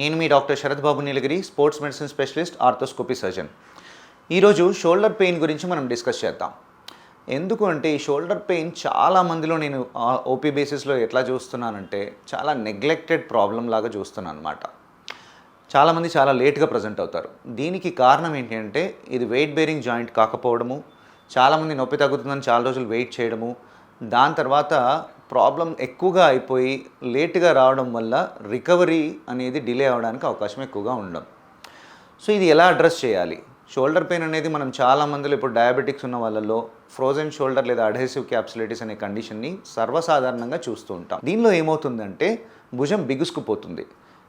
నేను మీ doctor Sharath Babu Neelagiri sports medicine specialist arthroscopy surgeon. ఈరోజు shoulder pain గురించి మనం డిస్కస్ చేద్దాం. ఎందుకు అంటే ఈ షోల్డర్ పెయిన్ చాలా మందిలో నేను ఓపీ బేసిస్లో ఎట్లా చూస్తున్నానంటే చాలా నెగ్లెక్టెడ్ ప్రాబ్లం లాగా చూస్తున్నాను అనమాట చాలామంది చాలా లేట్గా ప్రజెంట్ అవుతారు. దీనికి కారణం ఏంటంటే ఇది వెయిట్ బేరింగ్ జాయింట్ కాకపోవడము చాలామంది నొప్పి తగ్గుతుందని చాలా రోజులు వెయిట్ చేయడము దాని తర్వాత ప్రాబ్లం ఎక్కువగా అయిపోయి లేటుగా రావడం వల్ల రికవరీ అనేది డిలే అవ్వడానికి అవకాశం ఎక్కువగా ఉండడం సో ఇది ఎలా అడ్రస్ చేయాలి? షోల్డర్ పెయిన్ అనేది మనం చాలా మందిలో ఇప్పుడు డయాబెటిక్స్ ఉన్న వాళ్ళలో ఫ్రోజన్ షోల్డర్ లేదా అడ్హెసివ్ క్యాప్సులైటిస్ అనే కండిషన్ని సర్వసాధారణంగా చూస్తూ ఉంటాం. దీనిలో ఏమవుతుందంటే భుజం బిగుసుకుపోతుంది.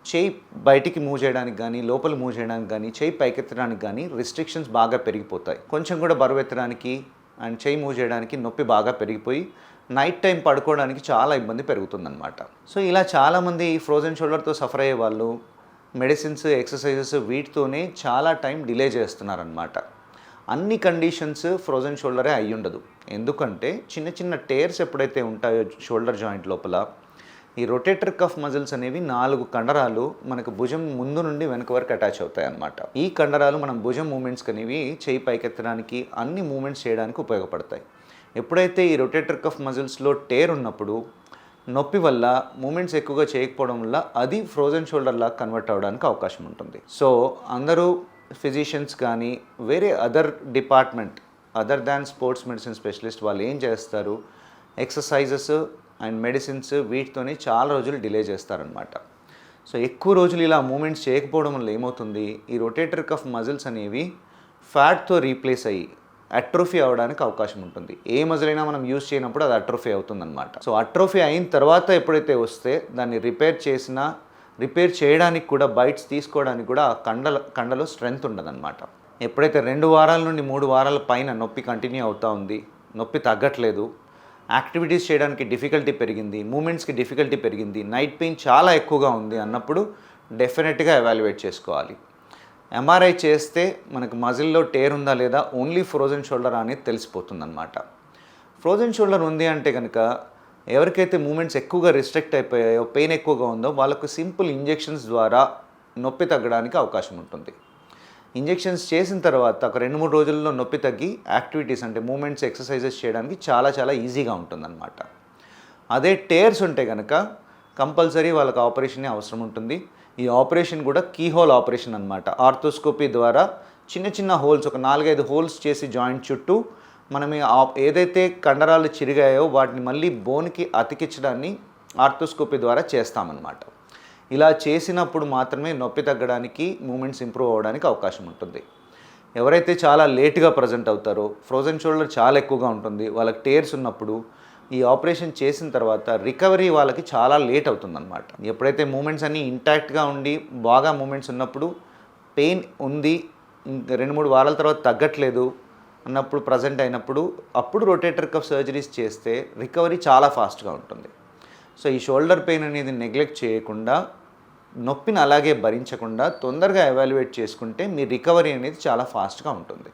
చేయి బయటికి మూవ్ చేయడానికి కానీ లోపల మూవ్ చేయడానికి కానీ చేయి పైకెత్తడానికి కానీ రిస్ట్రిక్షన్స్ బాగా పెరిగిపోతాయి. కొంచెం కూడా బరువెత్తడానికి అండ్ చేయి మూవ్ చేయడానికి నొప్పి బాగా పెరిగిపోయి నైట్ టైం పడుకోవడానికి చాలా ఇబ్బంది పెరుగుతుందన్నమాట. సో ఇలా చాలామంది ఫ్రోజన్ షోల్డర్తో సఫర్ అయ్యే వాళ్ళు మెడిసిన్స్ ఎక్సర్సైజెస్ వీటితోనే చాలా టైం డిలే చేస్తున్నారనమాట అన్ని కండిషన్స్ ఫ్రోజన్ షోల్డరే అయి ఉండదు ఎందుకంటే చిన్న చిన్న టేర్స్ ఎప్పుడైతే ఉంటాయో షోల్డర్ జాయింట్ లోపల ఈ రొటేటర్ కఫ్ మజిల్స్ అనేవి నాలుగు కండరాలు మనకు భుజం ముందు నుండి వెనక వరకు అటాచ్ అవుతాయి అన్నమాట ఈ కండరాలు మనం భుజం మూమెంట్స్ అనేవి చేయి పైకెత్తడానికి అన్ని మూమెంట్స్ చేయడానికి ఉపయోగపడతాయి. ఎప్పుడైతే ఈ రొటేటర్ కఫ్ మజిల్స్లో టేర్ ఉన్నప్పుడు నొప్పి వల్ల మూమెంట్స్ ఎక్కువగా చేయకపోవడం వల్ల అది ఫ్రోజన్ షోల్డర్ లాగా కన్వర్ట్ అవ్వడానికి అవకాశం ఉంటుంది. సో అందరూ ఫిజిషియన్స్ కానీ వేరే other department other than sports medicine specialist వాళ్ళు ఏం చేస్తారు? ఎక్సర్సైజెస్ అండ్ మెడిసిన్స్ వీటితోనే చాలా రోజులు డిలే చేస్తారనమాట సో ఎక్కువ రోజులు ఇలా మూమెంట్స్ చేయకపోవడం వల్ల ఏమవుతుంది? ఈ రొటేటర్ కఫ్ మజిల్స్ అనేవి ఫ్యాట్తో రీప్లేస్ అయ్యి అట్రోఫీ అవ్వడానికి అవకాశం ఉంటుంది. ఏ మజిల్ అయినా మనం యూజ్ చేయనప్పుడు అది అట్రోఫీ అవుతుందన్నమాట. సో అట్రోఫీ అయిన తర్వాత ఎప్పుడైతే వస్తే దాన్ని రిపేర్ చేసినా రిపేర్ చేయడానికి కూడా బైట్స్ తీసుకోవడానికి కూడా ఆ కండల కండలో స్ట్రెంగ్త్ ఉండదన్నమాట. ఎప్పుడైతే రెండు వారాల నుండి మూడు వారాల పైన నొప్పి కంటిన్యూ అవుతూ ఉంది నొప్పి తగ్గట్లేదు యాక్టివిటీస్ చేయడానికి డిఫికల్టీ పెరిగింది మూమెంట్స్కి డిఫికల్టీ పెరిగింది. నైట్ పెయిన్ చాలా ఎక్కువగా ఉంది అన్నప్పుడు డెఫినెట్గా ఎవాల్యుయేట్ చేసుకోవాలి. ఎంఆర్ఐ చేస్తే మనకు మజిల్లో టేర్ ఉందా లేదా ఓన్లీ ఫ్రోజన్ షోల్డర్ అనేది తెలిసిపోతుంది అనమాట ఫ్రోజన్ షోల్డర్ ఉంది అంటే కనుక ఎవరికైతే మూమెంట్స్ ఎక్కువగా రిస్ట్రిక్ట్ అయిపోయాయో పెయిన్ ఎక్కువగా ఉందో వాళ్ళకు సింపుల్ ఇంజెక్షన్స్ ద్వారా నొప్పి తగ్గడానికి అవకాశం ఉంటుంది. ఇంజెక్షన్స్ చేసిన తర్వాత ఒక రెండు మూడు రోజుల్లో నొప్పి తగ్గి యాక్టివిటీస్ అంటే మూమెంట్స్ ఎక్సర్సైజెస్ చేయడానికి చాలా చాలా ఈజీగా ఉంటుందన్నమాట. అదే టేర్స్ ఉంటే కనుక కంపల్సరీ వాళ్ళకి ఆపరేషనే అవసరం ఉంటుంది. ఈ ఆపరేషన్ కూడా కీ హోల్ ఆపరేషన్ అనమాట ఆర్థోస్కోపీ ద్వారా చిన్న చిన్న హోల్స్ ఒక నాలుగైదు హోల్స్ చేసి జాయింట్ చుట్టూ మనం ఏదైతే కండరాలు చిరిగాయో వాటిని మళ్ళీ బోన్కి అతికించడాన్ని ఆర్థోస్కోపీ ద్వారా చేస్తామన్నమాట. ఇలా చేసినప్పుడు మాత్రమే నొప్పి తగ్గడానికి మూమెంట్స్ ఇంప్రూవ్ అవ్వడానికి అవకాశం ఉంటుంది. ఎవరైతే చాలా లేట్గా ప్రజెంట్ అవుతారో ఫ్రోజన్ షోల్డర్ చాలా ఎక్కువగా ఉంటుంది వాళ్ళకి టేర్స్ ఉన్నప్పుడు ఈ ఆపరేషన్ చేసిన తర్వాత రికవరీ వాళ్ళకి చాలా లేట్ అవుతుందన్నమాట. ఎప్పుడైతే మూమెంట్స్ అన్నీ ఇంటాక్ట్గా ఉండి బాగా మూమెంట్స్ ఉన్నప్పుడు పెయిన్ ఉంది రెండు మూడు వారాల తర్వాత తగ్గట్లేదు అన్నప్పుడు ప్రజెంట్ అయినప్పుడు అప్పుడు రొటేటర్ కఫ్ సర్జరీస్ చేస్తే రికవరీ చాలా ఫాస్ట్గా ఉంటుంది. సో ఈ షోల్డర్ పెయిన్ అనేది నెగ్లెక్ట్ చేయకుండా నొప్పిని అలాగే భరించకుండా తొందరగా ఎవాల్యుయేట్ చేసుకుంటే మీ రికవరీ అనేది చాలా ఫాస్ట్గా ఉంటుంది.